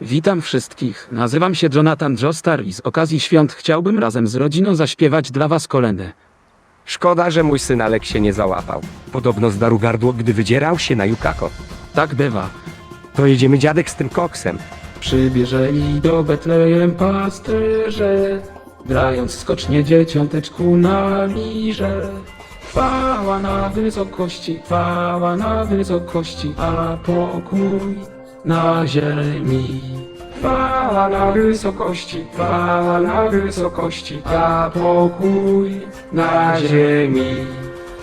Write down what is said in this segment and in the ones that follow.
Witam wszystkich. Nazywam się Jonathan Joestar i z okazji świąt chciałbym razem z rodziną zaśpiewać dla was kolendę. Szkoda, że mój syn Alek się nie załapał. Podobno zdarł gardło, gdy wydzierał się na Yukako. Tak bywa. To jedziemy dziadek z tym koksem. Przybierzeli do Betlejem pasterze, grając skocznie dzieciąteczku na lirze. Chwała na wysokości, chwała na wysokości, a pokój na ziemi. Chwała na wysokości, chwała na wysokości, a pokój na ziemi.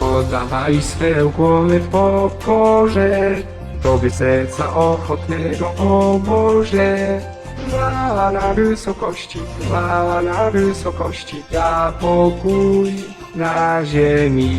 Oddawaj swe ukłony w pokorze, Tobie serca ochotnego, o Boże. Chwała na wysokości, chwała na wysokości, a pokój na ziemi.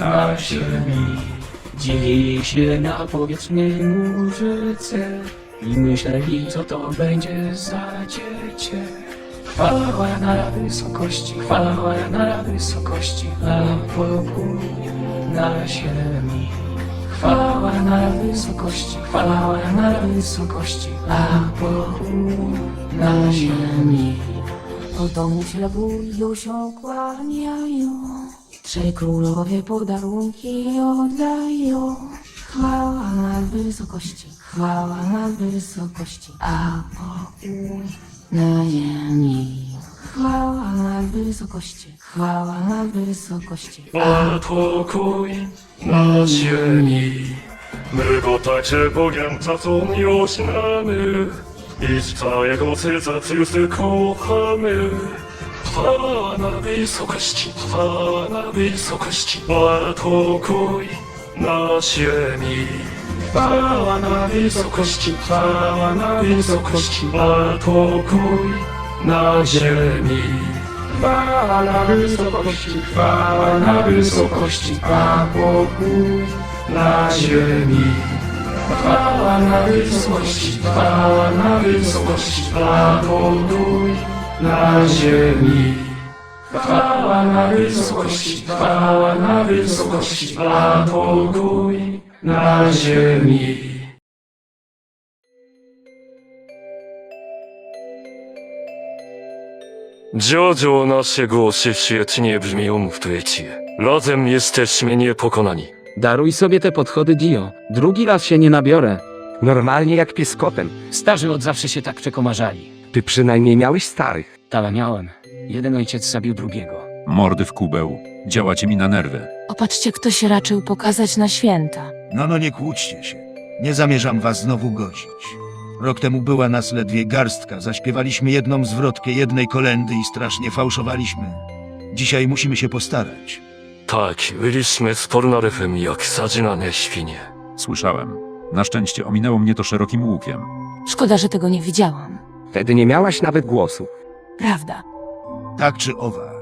na ziemi. Dzieli się na powietrznej murzyce i myśleli, co to będzie za dziecię. Chwała na wysokości, chwała na wysokości, a pokój na ziemi. Chwała na wysokości, chwała na wysokości, a pokój na ziemi. Po domu się kłaniają, trzej królowie podarunki oddają. Chwała na wysokości, chwała na wysokości, a pokój na ziemi. Chwała na wysokości, chwała na wysokości, a pokój na ziemi. My go także Bogiem za co miłość mamy i z całego serca Ciebie kochamy. Chwała na wysokości, chwała na wysokości, a pokój na ziemi. Chwała na wysokości, chwała na wysokości, a pokój na ziemi. Chwała na wysokości, chwała na wysokości, a pokój na ziemi. Chwała na wysokości, na wysokości, a pokój na ziemi. Chwała na wysokości, chwała na wysokości, a pokój na ziemi. Dziodzio nasze głosy świetnie brzmią w duecie. Razem jesteśmy niepokonani. Daruj sobie te podchody, Dio. Drugi raz się nie nabiorę. Normalnie jak pies kotem. Starzy od zawsze się tak przekomarzali. Ty przynajmniej miałeś starych. Tak miałem. Jeden ojciec zabił drugiego. Mordy w kubeł, działacie mi na nerwy. Opatrzcie, kto się raczył pokazać na święta. No, no nie kłóćcie się. Nie zamierzam was znowu godzić. Rok temu była nas ledwie garstka. Zaśpiewaliśmy jedną zwrotkę jednej kolendy i strasznie fałszowaliśmy. Dzisiaj musimy się postarać. Tak, byliśmy z pornoryfem jak zadzynane świnie. Słyszałem. Na szczęście ominęło mnie to szerokim łukiem. Szkoda, że tego nie widziałam. Wtedy nie miałaś nawet głosu. Prawda. Tak czy owak.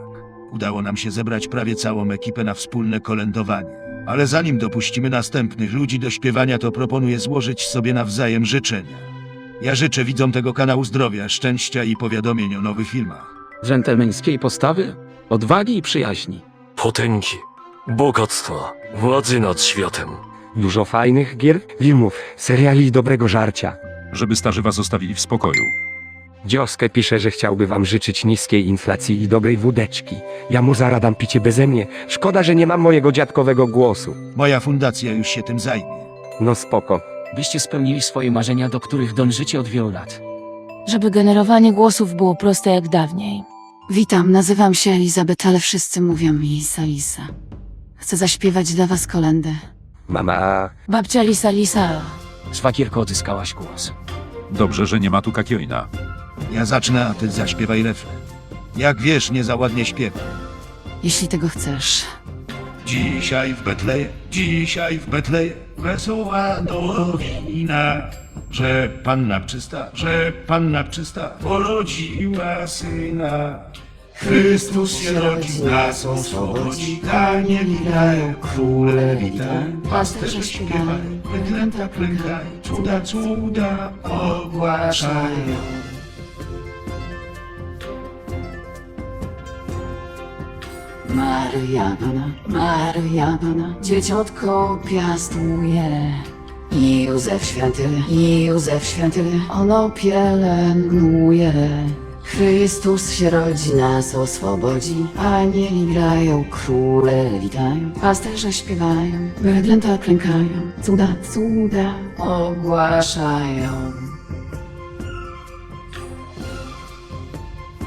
Udało nam się zebrać prawie całą ekipę na wspólne kolędowanie. Ale zanim dopuścimy następnych ludzi do śpiewania, to proponuję złożyć sobie nawzajem życzenia. Ja życzę widzom tego kanału zdrowia, szczęścia i powiadomień o nowych filmach. Dżentelmeńskiej postawy, odwagi i przyjaźni. Potęgi, bogactwa, władzy nad światem. Dużo fajnych gier, filmów, seriali i dobrego żarcia. Żeby starzy was zostawili w spokoju. Dzioskę pisze, że chciałby wam życzyć niskiej inflacji i dobrej wódeczki. Ja mu zaradam picie beze mnie. Szkoda, że nie mam mojego dziadkowego głosu. Moja fundacja już się tym zajmie. No spoko. Byście spełnili swoje marzenia, do których dążycie od wielu lat. Żeby generowanie głosów było proste jak dawniej. Witam, nazywam się Elizabeth, ale wszyscy mówią mi Isa Isa. Chcę zaśpiewać dla was kolendę. Mama, Babcia Lisa Lisa. Szwagierko odzyskałaś głos. Dobrze, że nie ma tu kakiojna. Ja zacznę, a ty zaśpiewaj refren. Jak wiesz, nie za ładnie śpiewam. Jeśli tego chcesz. Dzisiaj w Betleje, dzisiaj w Betleje, wesoła nowina. że panna czysta, że panna czysta porodziła syna. Chrystus się rodzi, nas oswobodzi, anieli grają, króle witają, pasterze śpiewają, bydlęta klękają, cuda, cuda ogłaszają. Maryja Pana, dzieciątko piastuje. I Józef Święty, Józef Święty, ono pielęgnuje. Chrystus się rodzi, nas oswobodzi, anieli grają, króle witają, pasterze śpiewają, bydlęta klękają, cuda, cuda ogłaszają.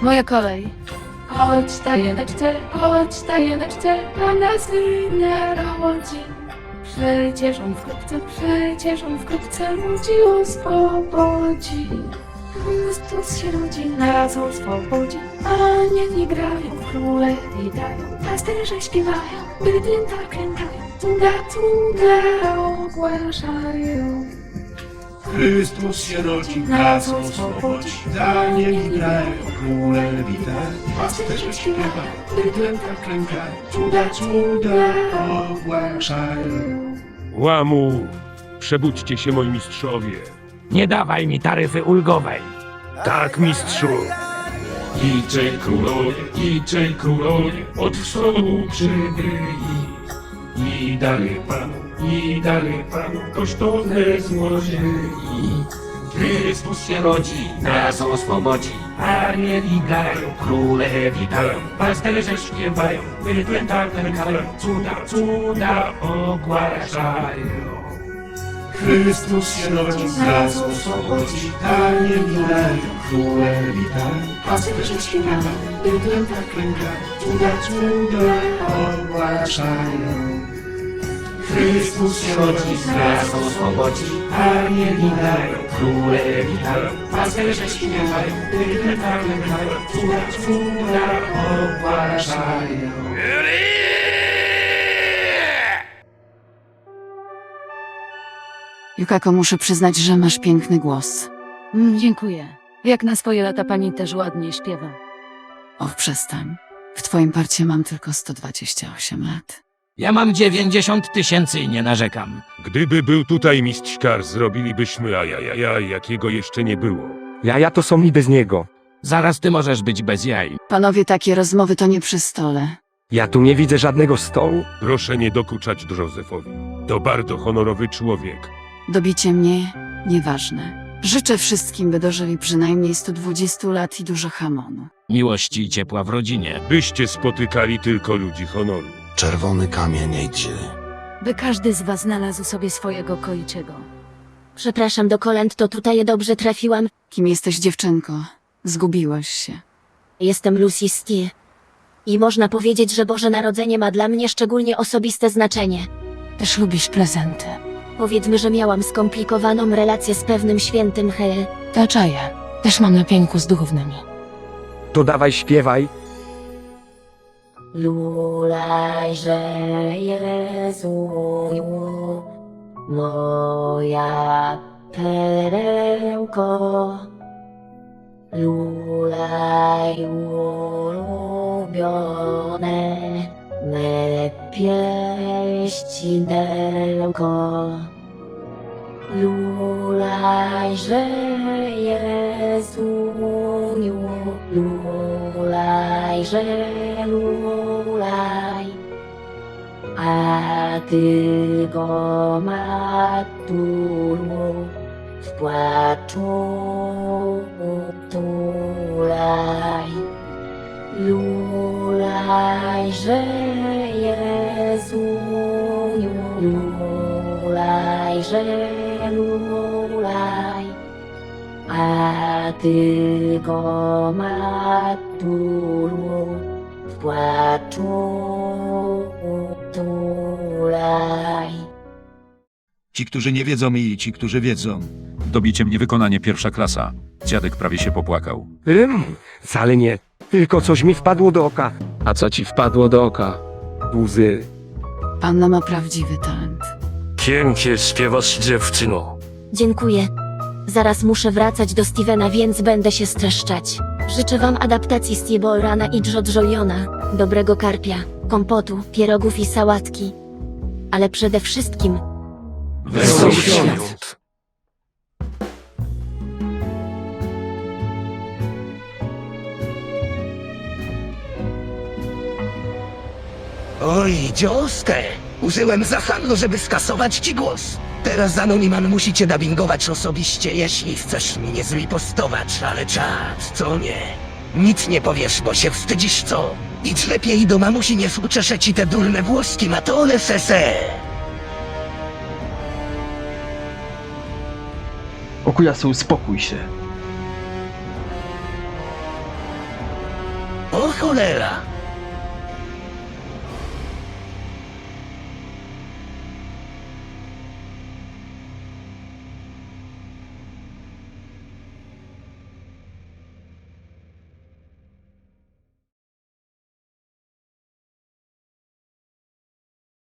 Moja kolej. Chodź tajemniczce, chodź tajemniczce, Pana syna rodzi. Przecież on wkrótce, przecież on wkrótce ludzi oswobodzi. Chrystus się rodzi, nas oswobodzi. Anieli grają, króle witają, pasterze śpiewają, bydlęta klękają, cuda, cuda ogłaszają. Chrystus się rodzi, nas oswobodzi, anieli grają, króle witają, pasterze śpiewają, bydlęta klękają, cuda, cuda ogłaszają. Łamu, przebudźcie się moi mistrzowie. Nie dawaj mi taryfy ulgowej. Tak, mistrzu. Idzie królowie, idzie królowie, od wschodu przybyli. I dalej panu, i dalej panu, kosztowne złożyli. Chrystus się rodzi, nas oswobodzi, anieli grają, króle witają, pasterze śpiewają, bydlęta klękają, cuda, cuda ogłaszają. Chrystus się rodzi, nas oswobodzi, anieli grają, króle witają, pasterze śpiewają, bydlęta klękają, cuda, cuda ogłaszają. Chrystus się rodzi, nas oswobodzi, anieli grają, króle witają, pasterze śpiewają, bydlęta klękają, cuda, cuda ogłaszają. Jukako, muszę przyznać, że masz piękny głos. Mm, dziękuję. Jak na swoje lata pani też ładnie śpiewa. O, przestań. W twoim parcie mam tylko 128 lat. Ja mam 90 tysięcy i nie narzekam. Gdyby był tutaj mistrz kar, zrobilibyśmy ajajaja, jakiego jeszcze nie było. Jaja to są i bez niego. Zaraz ty możesz być bez jaj. Panowie, takie rozmowy to nie przy stole. Ja tu nie widzę żadnego stołu. Proszę nie dokuczać Józefowi. To bardzo honorowy człowiek. Dobicie mnie nieważne. Życzę wszystkim, by dożyli przynajmniej 120 lat i dużo hamonu. Miłości i ciepła w rodzinie. Byście spotykali tylko ludzi honoru. Czerwony kamień ejdzie. By każdy z was znalazł sobie swojego koiczego. Przepraszam, do kolęd to tutaj dobrze trafiłam. Kim jesteś, dziewczynko? Zgubiłaś się. Jestem Lucy Steele. I można powiedzieć, że Boże Narodzenie ma dla mnie szczególnie osobiste znaczenie. Też lubisz prezenty. Powiedzmy, że miałam skomplikowaną relację z pewnym świętym He. To czaję. Też mam na pieńku z duchownymi. To dawaj śpiewaj. Lulajże Jezu, moja perełko. Lulaj ulubione me pieścidełko. Lulajże lulajże lulaj, a ty go matulu w płaczu tulaj. Lulajże Jezu, lulajże lulaj, a ty go matulu w płaczu tulaj. Ci, którzy nie wiedzą i ci, którzy wiedzą. Dobicie mnie wykonanie pierwsza klasa. Dziadek prawie się popłakał. Rym, wcale nie. Tylko coś mi wpadło do oka. A co ci wpadło do oka? Łzy. Panna ma prawdziwy talent. Pięknie śpiewasz dziewczyno. Dziękuję. Zaraz muszę wracać do Stevena, więc będę się streszczać. Życzę wam adaptacji Steve Rana i Joliona, dobrego karpia, kompotu, pierogów i sałatki. Ale przede wszystkim Wesołych świąt. Oj, dzioskę! Użyłem zasaду, żeby skasować ci głos. Teraz Anoniman musicie dubbingować osobiście, jeśli chcesz mi nie zripostować, ale czad, co nie? Nic nie powiesz, bo się wstydzisz, co? Idź lepiej do mamusi, nie współczeszę ci te durne włoski, ma to one sese! Okujasu, uspokój się. O cholera!